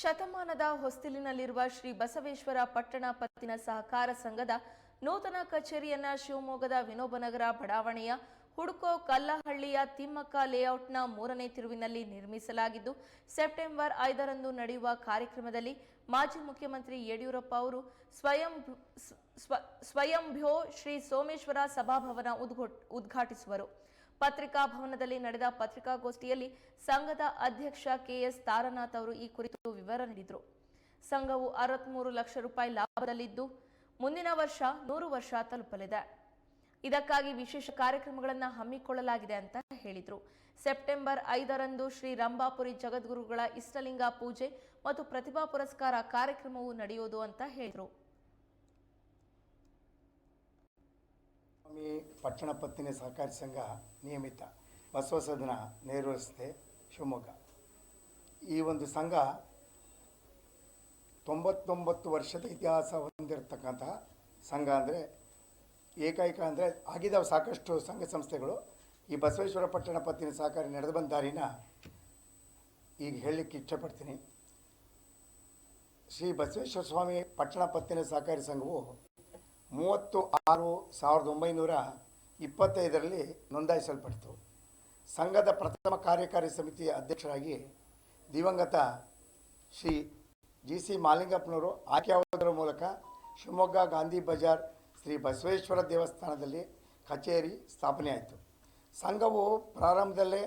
ಶತಮಾನದ ಹೊಸ್ತಿಲಿನಲ್ಲಿರುವ ಶ್ರೀ ಬಸವೇಶ್ವರ ಪಟ್ಟಣ ಪತ್ತಿನ ಸಹಕಾರ ಸಂಘದ ನೂತನ ಕಚೇರಿಯನ್ನ ಶಿವಮೊಗ್ಗದ ವಿನೋಬನಗರ ಬಡಾವಣೆಯ ಹುಡುಕೋ ಕಲ್ಲಹಳ್ಳಿಯ ತಿಮ್ಮಕ್ಕ ಲೇಔಟ್ನ ಮೂರನೇ ತಿರುವಿನಲ್ಲಿ ನಿರ್ಮಿಸಲಾಗಿದ್ದು, ಸೆಪ್ಟೆಂಬರ್ ಐದರಂದು ನಡೆಯುವ ಕಾರ್ಯಕ್ರಮದಲ್ಲಿ ಮಾಜಿ ಮುಖ್ಯಮಂತ್ರಿ ಯಡಿಯೂರಪ್ಪ ಅವರು ಸ್ವಯಂ ಸ್ವ- ಸ್ವಯಂಭ್ಯೋ ಶ್ರೀ ಸೋಮೇಶ್ವರ ಸಭಾಭವನ ಉದ್ಘೋಟ್- ಉದ್ಘಾಟಿಸುವರು. ಪತ್ರಿಕಾ ಭವನದಲ್ಲಿ ನಡೆದ ಪತ್ರಿಕಾಗೋಷ್ಠಿಯಲ್ಲಿ ಸಂಘದ ಅಧ್ಯಕ್ಷ ಕೆಎಸ್ ತಾರನಾಥ್ ಅವರು ಈ ಕುರಿತು ವಿವರ ನೀಡಿದರು. ಸಂಘವು ಅರವತ್ಮೂರು ಲಕ್ಷ ರೂಪಾಯಿ ಲಾಭದಲ್ಲಿದ್ದು, ಮುಂದಿನ ವರ್ಷ ನೂರು ವರ್ಷ ತಲುಪಲಿದೆ. ಇದಕ್ಕಾಗಿ ವಿಶೇಷ ಕಾರ್ಯಕ್ರಮಗಳನ್ನು ಹಮ್ಮಿಕೊಳ್ಳಲಾಗಿದೆ ಅಂತ ಹೇಳಿದರು. ಸೆಪ್ಟೆಂಬರ್ ಐದರಂದು ಶ್ರೀ ರಂಭಾಪುರಿ ಜಗದ್ಗುರುಗಳ ಇಷ್ಟಲಿಂಗ ಪೂಜೆ ಮತ್ತು ಪ್ರತಿಭಾ ಪುರಸ್ಕಾರ ಕಾರ್ಯಕ್ರಮವು ನಡೆಯುವುದು ಅಂತ ಹೇಳಿದರು. ಸ್ವಾಮಿ ಪಟ್ಟಣ ಪತ್ತಿನ ಸಹಕಾರಿ ಸಂಘ ನಿಯಮಿತ. ಬಸವ ಸದನ ನೇರು ರಸ್ತೆ ಶಿವಮೊಗ್ಗ. ಈ ಒಂದು ಸಂಘ ತೊಂಬತ್ತೊಂಬತ್ತು ವರ್ಷದ ಇತಿಹಾಸ ಹೊಂದಿರತಕ್ಕಂತಹ ಸಂಘ ಅಂದರೆ ಏಕೈಕ ಅಂದರೆ ಆಗಿದ್ದಾವೆ ಸಾಕಷ್ಟು ಸಂಘ ಸಂಸ್ಥೆಗಳು. ಈ ಬಸವೇಶ್ವರ ಪಟ್ಟಣ ಪತ್ತಿನ ಸಹಕಾರಿ ನಡೆದು ಬಂದ ದಾರಿನ ಈಗ ಹೇಳಲಿಕ್ಕೆ ಇಷ್ಟಪಡ್ತೀನಿ. ಶ್ರೀ ಬಸವೇಶ್ವರ ಸ್ವಾಮಿ ಪಟ್ಟಣ ಪತ್ತಿನ ಸಹಕಾರಿ ಸಂಘವು ಮೂವತ್ತು ಆರು ಸಾವಿರದ ಒಂಬೈನೂರ ಇಪ್ಪತ್ತೈದರಲ್ಲಿ ನೋಂದಾಯಿಸಲ್ಪಟ್ಟಿತು ಸಂಘದ ಪ್ರಥಮ ಕಾರ್ಯಕಾರಿ ಸಮಿತಿಯ ಅಧ್ಯಕ್ಷರಾಗಿ ದಿವಂಗತ ಶ್ರೀ ಜಿ ಸಿ ಮಾಲಿಂಗಪ್ಪನವರು ಆಯ್ಕೆಯಾಗುವುದರ ಮೂಲಕ ಶಿವಮೊಗ್ಗ ಗಾಂಧಿ ಬಜಾರ್ ಶ್ರೀ ಬಸವೇಶ್ವರ ದೇವಸ್ಥಾನದಲ್ಲಿ ಕಚೇರಿ ಸ್ಥಾಪನೆಯಾಯಿತು ಸಂಘವು ಪ್ರಾರಂಭದಲ್ಲೇ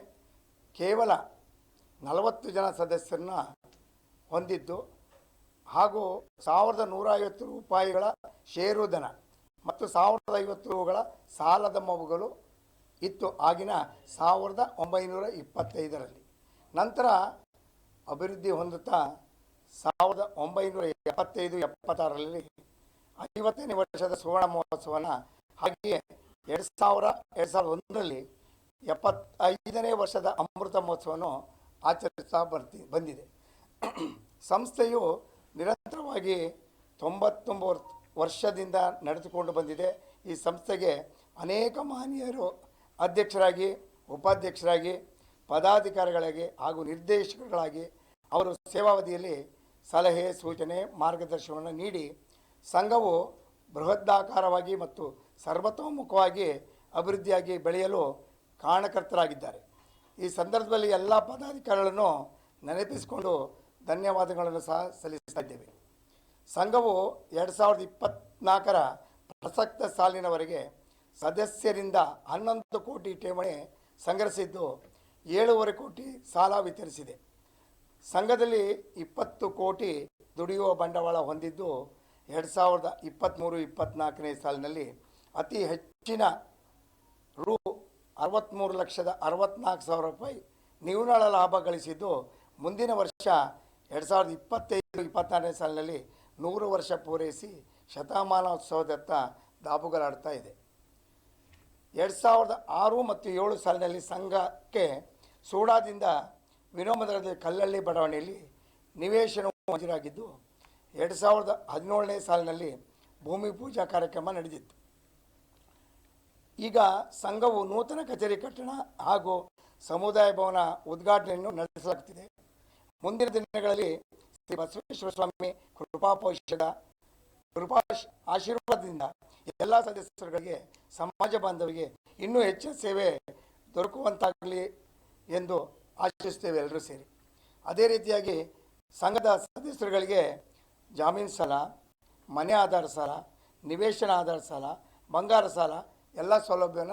ಕೇವಲ ನಲವತ್ತು ಜನ ಸದಸ್ಯರನ್ನ ಹೊಂದಿದ್ದು ಹಾಗೂ ಸಾವಿರದ ನೂರ ಐವತ್ತು ರೂಪಾಯಿಗಳ ಷೇರುಧನ ಮತ್ತು ಸಾವಿರದ ಐವತ್ತು ರೂಗಳ ಸಾಲದ ಮೊಬಗಳು ಇತ್ತು ಆಗಿನ ಸಾವಿರದ ಒಂಬೈನೂರ ಇಪ್ಪತ್ತೈದರಲ್ಲಿ. ನಂತರ ಅಭಿವೃದ್ಧಿ ಹೊಂದುತ್ತಾ ಸಾವಿರದ ಒಂಬೈನೂರ ಎಪ್ಪತ್ತೈದು, ಎಪ್ಪತ್ತಾರರಲ್ಲಿ ಐವತ್ತನೇ ವರ್ಷದ ಸುವರ್ಣ ಮಹೋತ್ಸವನ ಹಾಗೆಯೇ ಎರಡು ಸಾವಿರ, ಎರಡು ಸಾವಿರದ ಒಂದರಲ್ಲಿ ಎಪ್ಪತ್ತೈದನೇ ವರ್ಷದ ಅಮೃತ ಮಹೋತ್ಸವವನ್ನು ಆಚರಿಸ್ತಾ ಬರ್ತಿ, ಬಂದಿದೆ. ಸಂಸ್ಥೆಯು ನಿರಂತರವಾಗಿ ತೊಂಬತ್ತೊಂಬತ್ತು ವರ್ಷದಿಂದ ನಡೆದುಕೊಂಡು ಬಂದಿದೆ. ಈ ಸಂಸ್ಥೆಗೆ ಅನೇಕ ಮಹನೀಯರು ಅಧ್ಯಕ್ಷರಾಗಿ, ಉಪಾಧ್ಯಕ್ಷರಾಗಿ, ಪದಾಧಿಕಾರಿಗಳಾಗಿ ಹಾಗೂ ನಿರ್ದೇಶಕರುಗಳಾಗಿ ಅವರು ಸೇವಾವಧಿಯಲ್ಲಿ ಸಲಹೆ, ಸೂಚನೆ, ಮಾರ್ಗದರ್ಶನವನ್ನು ನೀಡಿ ಸಂಘವು ಬೃಹದಾಕಾರವಾಗಿ ಮತ್ತು ಸರ್ವತೋಮುಖವಾಗಿ ಅಭಿವೃದ್ಧಿಯಾಗಿ ಬೆಳೆಯಲು ಕಾರಣಕರ್ತರಾಗಿದ್ದಾರೆ. ಈ ಸಂದರ್ಭದಲ್ಲಿ ಎಲ್ಲ ಪದಾಧಿಕಾರಿಗಳನ್ನು ನೆನಪಿಸಿಕೊಂಡು ಧನ್ಯವಾದಗಳನ್ನು ಸಹ ಸಲ್ಲಿಸ್ತಾ ಇದ್ದೇವೆ. ಸಂಘವು ಎರಡು ಸಾವಿರದ ಇಪ್ಪತ್ತ್ನಾಲ್ಕರ ಪ್ರಸಕ್ತ ಸಾಲಿನವರೆಗೆ ಸದಸ್ಯರಿಂದ ಹನ್ನೊಂದು ಕೋಟಿ ಠೇವಣಿ ಸಂಗ್ರಹಿಸಿದ್ದು ಏಳೂವರೆ ಕೋಟಿ ಸಾಲ ವಿತರಿಸಿದೆ. ಸಂಘದಲ್ಲಿ ಇಪ್ಪತ್ತು ಕೋಟಿ ದುಡಿಯುವ ಬಂಡವಾಳ ಹೊಂದಿದ್ದು ಎರಡು ಸಾವಿರದ ಇಪ್ಪತ್ತ್ಮೂರು ಇಪ್ಪತ್ತ್ನಾಲ್ಕನೇ ಸಾಲಿನಲ್ಲಿ ಅತಿ ಹೆಚ್ಚಿನ ರು ಅರವತ್ತ್ಮೂರು ಲಕ್ಷದ ಅರವತ್ತ್ನಾಲ್ಕು ಸಾವಿರ ರೂಪಾಯಿ ನಿವ್ವಳ ಲಾಭ ಗಳಿಸಿದ್ದು ಮುಂದಿನ ವರ್ಷ ಎರಡು ಸಾವಿರದ ಇಪ್ಪತ್ತೈದು ಇಪ್ಪತ್ತಾರನೇ ಸಾಲಿನಲ್ಲಿ ನೂರು ವರ್ಷ ಪೂರೈಸಿ ಶತಮಾನೋತ್ಸವದತ್ತ ದಾಬುಗಲಾಡ್ತಾ ಇದೆ. ಎರಡು ಸಾವಿರದ ಆರು ಮತ್ತು ಏಳು ಸಾಲಿನಲ್ಲಿ ಸಂಘಕ್ಕೆ ಸೂಡಾದಿಂದ ವಿನೋಮನಗರದ ಕಲ್ಲಳ್ಳಿ ಬಡಾವಣೆಯಲ್ಲಿ ನಿವೇಶನ ಮಂಜೂರಾಗಿದ್ದು, ಎರಡು ಸಾವಿರದ ಹದಿನೇಳನೇ ಸಾಲಿನಲ್ಲಿ ಭೂಮಿ ಪೂಜಾ ಕಾರ್ಯಕ್ರಮ ನಡೆದಿತ್ತು. ಈಗ ಸಂಘವು ನೂತನ ಕಚೇರಿ ಕಟ್ಟಣ ಹಾಗೂ ಸಮುದಾಯ ಭವನ ಉದ್ಘಾಟನೆಯನ್ನು ನಡೆಸಲಾಗುತ್ತಿದೆ. ಮುಂದಿನ ದಿನಗಳಲ್ಲಿ ಶ್ರೀ ಬಸವೇಶ್ವರ ಸ್ವಾಮಿ ಕೃಪಾಪೋಷದ ಕೃಪಾ ಆಶೀರ್ವಾದದಿಂದ ಎಲ್ಲ ಸದಸ್ಯರುಗಳಿಗೆ, ಸಮಾಜ ಬಾಂಧವರಿಗೆ ಇನ್ನೂ ಹೆಚ್ಚಿನ ಸೇವೆ ದೊರಕುವಂತಾಗಲಿ ಎಂದು ಆಶಿಸ್ತೇವೆ ಎಲ್ಲರೂ ಸೇರಿ. ಅದೇ ರೀತಿಯಾಗಿ ಸಂಘದ ಸದಸ್ಯರುಗಳಿಗೆ ಜಾಮೀನು ಸಾಲ, ಮನೆ ಆಧಾರ ಸಾಲ, ನಿವೇಶನ ಆಧಾರ ಸಾಲ, ಬಂಗಾರ ಸಾಲ, ಎಲ್ಲ ಸೌಲಭ್ಯವನ್ನು